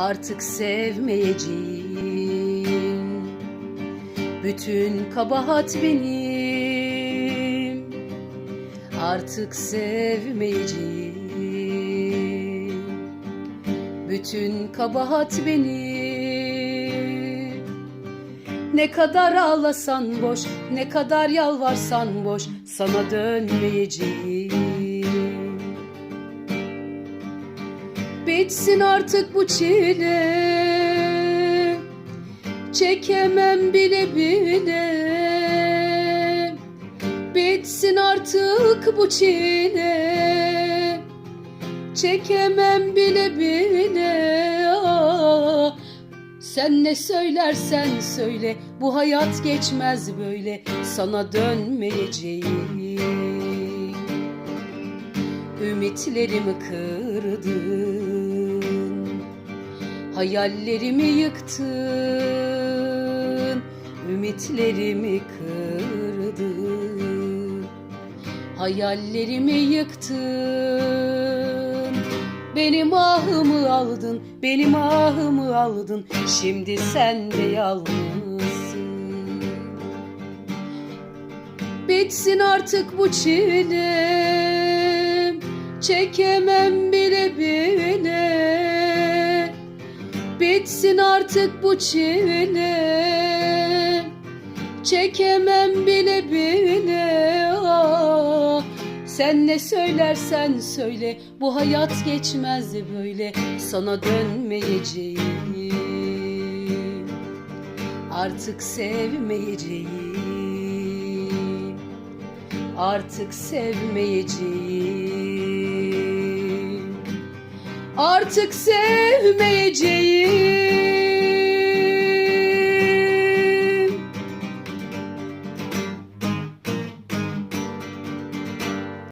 artık sevmeyeceğim. Bütün kabahat benim. Artık sevmeyeceğim. Bütün kabahat benim. Ne kadar ağlasan boş Ne kadar yalvarsan boş Sana dönmeyeceğim Bitsin artık bu çile. Çekemem bile bile. Bitsin artık bu çile. Çekemem bile bile. Ah, Sen ne söylersen söyle Bu hayat geçmez böyle. Sana dönmeyeceğim Ümitlerimi kırdın Hayallerimi yıktın Ümitlerimi kırdın. Hayallerimi yıktın Benim ahımı aldın Benim ahımı aldın. Şimdi sen de yalnızsın. Bitsin artık bu çile Çekemem bile bile artık bu çile Çekemem bile bile. Ah, Sen ne söylersen söyle Bu hayat geçmez böyle. Sana dönmeyeceğim Artık sevmeyeceğim Artık sevmeyeceğim Artık sevmeyeceğim